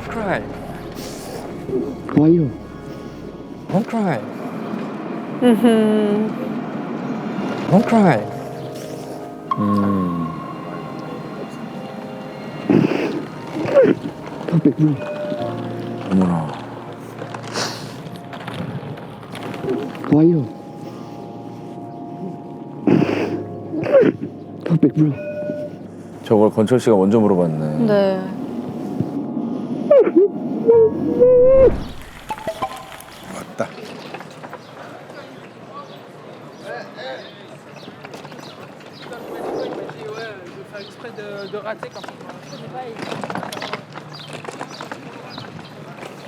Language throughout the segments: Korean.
Don't cry. Why you? Don't cry. Don't cry. Perfect bro. 어머나. Why you? Perfect bro. 저걸 건철 씨가 먼저 물어봤네. 네.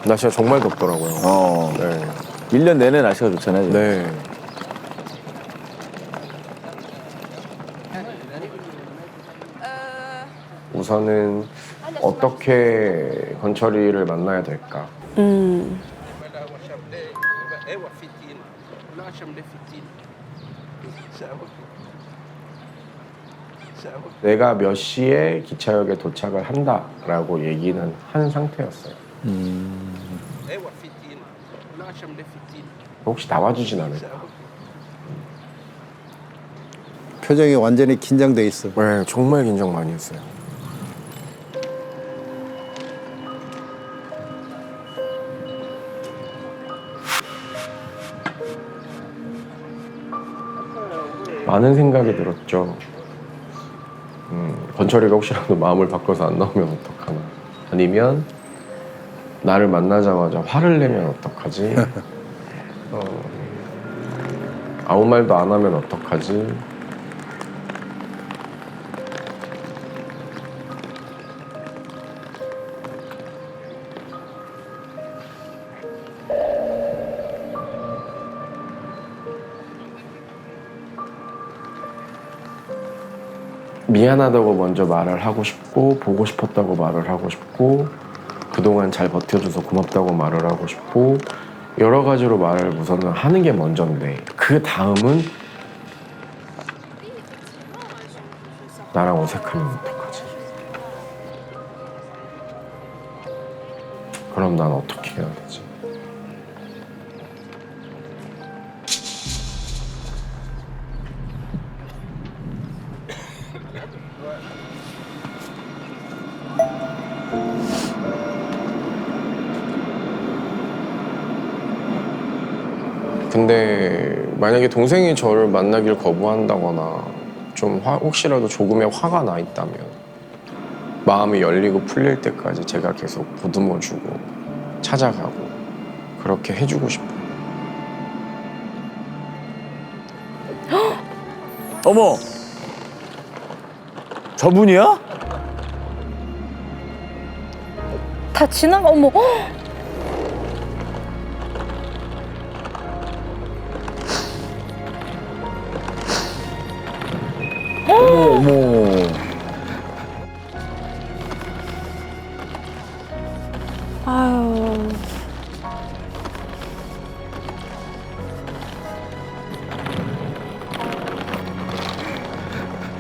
날씨가 정말 덥더라고요. 어. 네. 1년 내내 날씨가 좋잖아요. 지금. 네. 우선은 어떻게 건철이를 만나야 될까? 음. 내가 몇 시에 기차역에 도착을 한다라고 얘기는 한 상태였어요. 혹시 나와주진 않을까? 표정이 완전히 긴장돼 있어. 네, 정말 긴장 많이 했어요. 많은 생각이 들었죠. 음, 건철이가 혹시라도 마음을 바꿔서 안 나오면 어떡하나. 아니면 나를 만나자마자 화를 내면 어떡하지? 어, 아무 말도 안 하면 어떡하지? 미안하다고 먼저 말을 하고 싶고 보고 싶었다고 말을 하고 싶고 그동안 잘 버텨줘서 고맙다고 말을 하고 싶고 여러 가지로 말을 우선은 하는 게 먼저인데 그 다음은 나랑 어색하면 어떡하지? 그럼 난 어떻게 해 근데 만약에 동생이 저를 만나길 거부한다거나 좀 화- 혹시라도 조금의 화가 나 있다면 마음이 열리고 풀릴 때까지 제가 계속 보듬어주고 찾아가고 그렇게 해주고 싶어요. 어머. 저분이야? 다 지나가 어머. 헉! 어머. 아유.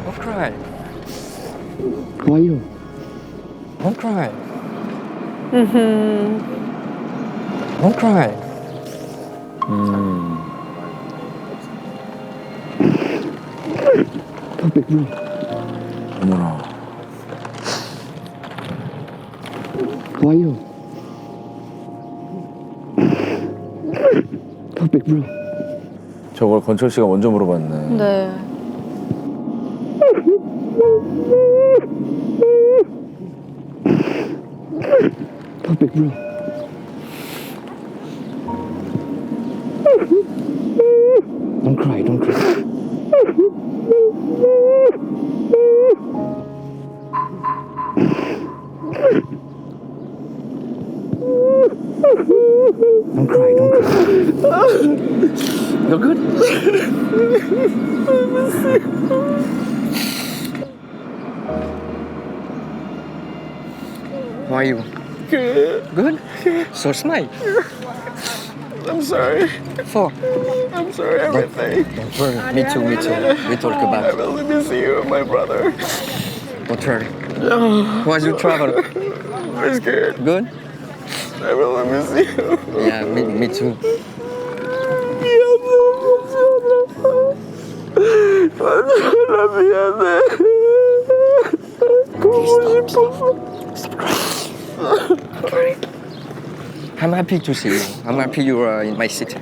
Don't cry. Why you? Don't cry. Don't cry. 음. 어머나. Why you? Perfect bro. 저걸 건철 씨가 먼저 물어봤네. 네. Don't You're good? How are you? Good. Good? So smile. I'm sorry. For? I'm sorry, everything. Don't worry. Me too, me too. We talk about it. I really miss you, my brother. Don't worry. Oh. How was your travel? I'm scared. Good? I really miss you. yeah, me, me too. I'm happy to see you. I'm happy you are in my city.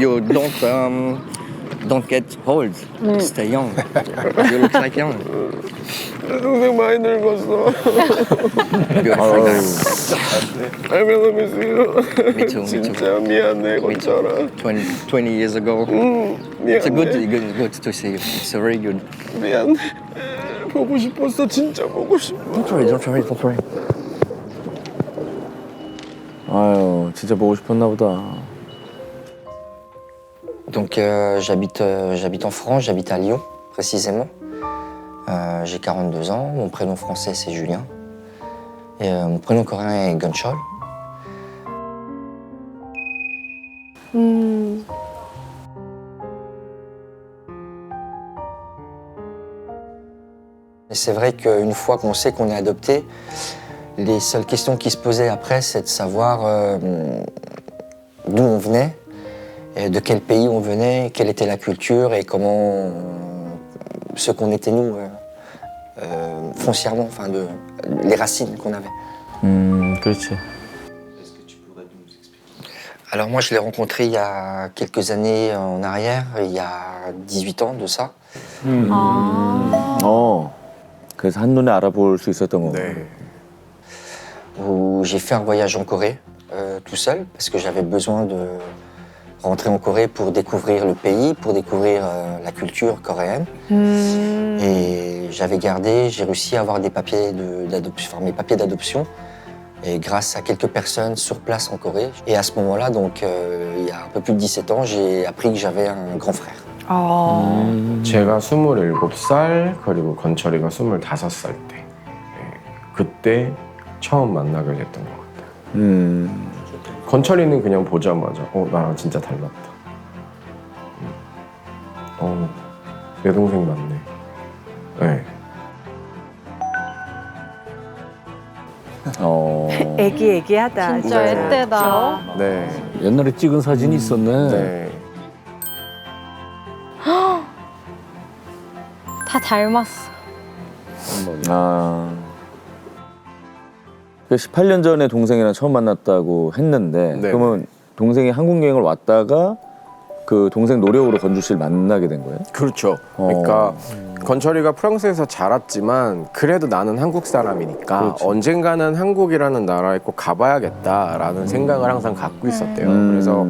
You don't um, don't get old. Stay young. You look like young. 동생 많이 늙었어. Really miss you. Me too. Me too. 진짜 미안해, Me too. 건철아. 20, 20 years ago. 미안해. It's a good, good, good to see you. It's a very good. 미안해. 보고 싶었어, 진짜 보고 싶어. Don't worry, don't worry, don't worry. 아유 진짜 보고 싶었나 보다. Donc euh, j'habite, euh, j'habite en France, j'habite à Lyon précisément. Euh, J'ai 42 ans, mon prénom français c'est Julien. Et euh, mon prénom coréen est Gunchol. 음. Et c'est vrai qu'une fois qu'on sait qu'on est adopté, les seules questions qui se posaient après, c'est de savoir euh, d'où on venait, et de quel pays on venait, quelle était la culture et comment ce qu'on était nous euh, foncièrement, enfin de, les racines qu'on avait. 음 그렇지. Alors moi, je l'ai rencontré il y a quelques années en arrière, il y a 18 ans de ça. 아. 어 그래서 한눈에 알아볼 수 있었던 거고. 네. où j'ai fait un voyage en Corée euh, tout seul parce que j'avais besoin de rentrer en Corée pour découvrir le pays, pour découvrir euh, la culture coréenne. 음. Et j'avais gardé, j'ai réussi à avoir des papiers de- d'adoption, enfin, mes papiers d'adoption. Et grâce à quelques personnes sur place en Corée. Et à ce moment-là, donc euh, il y a un peu plus de 17 ans, j'ai appris que j'avais un grand frère. 아. 제가 27살 그리고 건철이가 25살 때 네, 그때 처음 만나게 됐던 것 같아요. 음 건철이는 그냥 보자마자 어 나랑 진짜 닮았다. 음. 어, 내 동생 맞네. 네. 어. 애기 애기하다. 진짜 애때다. 네. 옛날에 찍은 사진이 있었네. 네. 다 닮았어. 아. 그 18년 전에 동생이랑 처음 만났다고 했는데 네. 그러면 동생이 한국 여행을 왔다가 그 동생 노력으로 건주 씨를 만나게 된 거예요? 그렇죠. 어. 그러니까 건철이가 프랑스에서 자랐지만 그래도 나는 한국 사람이니까 그렇지. 언젠가는 한국이라는 나라에 꼭 가봐야겠다라는 생각을 항상 갖고 있었대요. 음. 그래서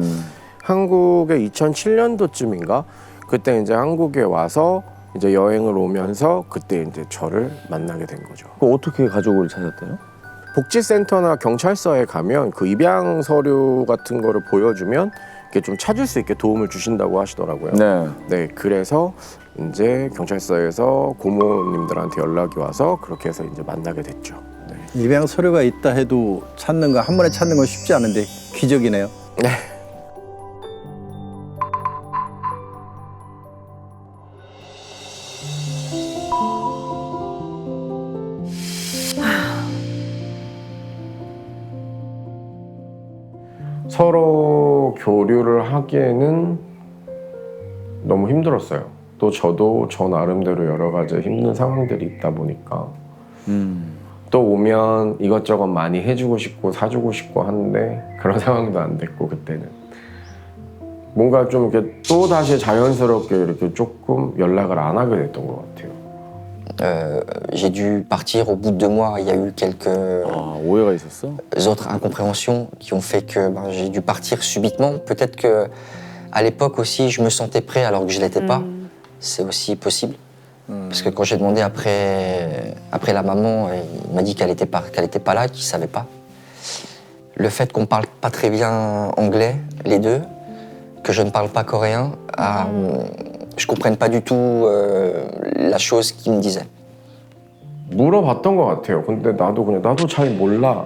한국에 2007년도쯤인가 그때 이제 한국에 와서 이제 여행을 오면서 그때 이제 저를 만나게 된 거죠. 그 어떻게 가족을 찾았대요? 복지센터나 경찰서에 가면 그 입양 서류 같은 거를 보여주면 이렇게 좀 찾을 수 있게 도움을 주신다고 하시더라고요. 네. 네, 그래서 이제 경찰서에서 고모님들한테 연락이 와서 그렇게 해서 이제 만나게 됐죠. 네. 입양 서류가 있다 해도 찾는 거 한 번에 찾는 건 쉽지 않은데 기적이네요. 서 하기에는 너무 힘들었어요. 또 저도 저 나름대로 여러 가지 힘든 상황들이 있다 보니까 음. 또 오면 이것저것 많이 해주고 싶고 사주고 싶고 하는데 그런 상황도 안 됐고 그때는 뭔가 좀 이렇게 또 다시 자연스럽게 이렇게 조금 연락을 안 하게 됐던 것 같아요. Euh, j'ai dû partir au bout de deux mois. Il y a eu quelques ah, autres incompréhensions qui ont fait que ben, j'ai dû partir subitement. Peut-être que à l'époque aussi, je me sentais prêt alors que je l'étais pas. Hmm. C'est aussi possible. Hmm. Parce que quand j'ai demandé après, après la maman, il m'a dit qu'elle n'était pas, qu'elle était pas là, qu'il ne savait pas. Le fait qu'on parle pas très bien anglais, les deux, que je ne parle pas coréen, a, hmm. Je comprenne pas du tout euh, la chose qu'il me disait. 물어봤던 것 같아요. 근데 나도 그냥 나도 잘 몰라.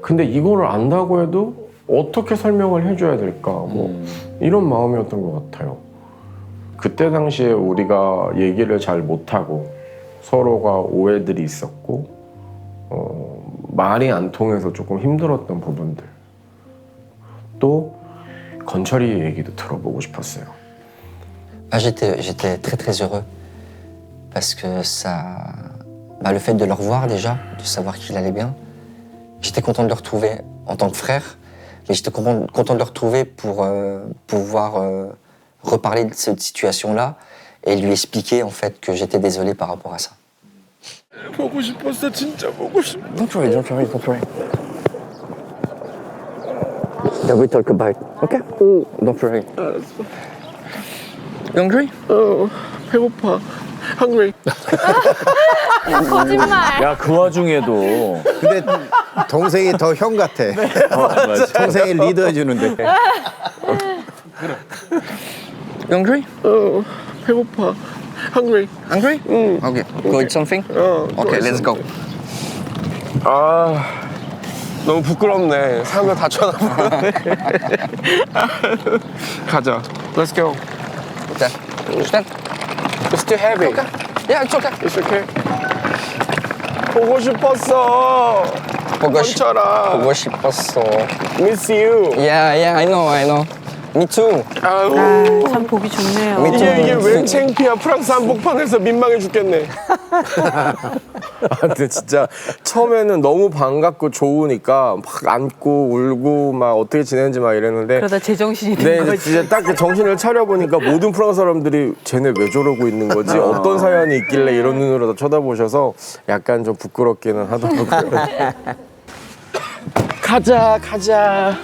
근데 이거를 안다고 해도 어떻게 설명을 해줘야 될까? 뭐 이런 마음이었던 것 같아요. 그때 당시에 우리가 얘기를 잘 못하고 서로가 오해들이 있었고 어, 말이 안 통해서 조금 힘들었던 부분들 또 건철이 얘기도 들어보고 싶었어요. Ah, j'étais, très très heureux parce que ça, bah, le fait de le revoir déjà, de savoir qu'il allait bien, j'étais content de le retrouver en tant que frère, mais j'étais content de le retrouver pour euh, pouvoir euh, reparler de cette situation-là et lui expliquer en fait que j'étais désolé par rapport à ça. Pourquoi je pense Pourquoi je... Don't worry, don't worry, don't worry. Then we talk about okay? Mm. Don't worry. Ah, Hungry? 어 배고파. hungry. 거짓말. 야 그 와중에도 근데 동생이 더 형 같아. 어, 맞아. 동생이 리더 해 주는데. You hungry? 어 배고파. hungry. Hungry? Okay. Go eat something? 어. Okay, let's go. 아 너무 부끄럽네. 사람들 다 쳐다보네. 가자. Let's go. Okay. Stand. It's too heavy. Yeah, it's okay. It's okay. 보고 싶었어. 보고 싶- 건철아. 보고 싶었어. Miss you. Yeah, yeah, I know, I know. Too. 아우. 아, 참 보기 좋네요. 이게 이게 왜 창피야? 프랑스 한복판에서 민망해 죽겠네. 아, 근데 진짜 처음에는 너무 반갑고 좋으니까 막 안고 울고 막 어떻게 지내는지 막 이랬는데 그러다 제정신이 된 네, 이제 거지. 진짜 딱그 정신을 차려보니까 모든 프랑스 사람들이 쟤네 왜 저러고 있는 거지? 어떤 사연이 있길래 이런 눈으로 다 쳐다보셔서 약간 좀 부끄럽기는 하더라고요. 가자, 가자.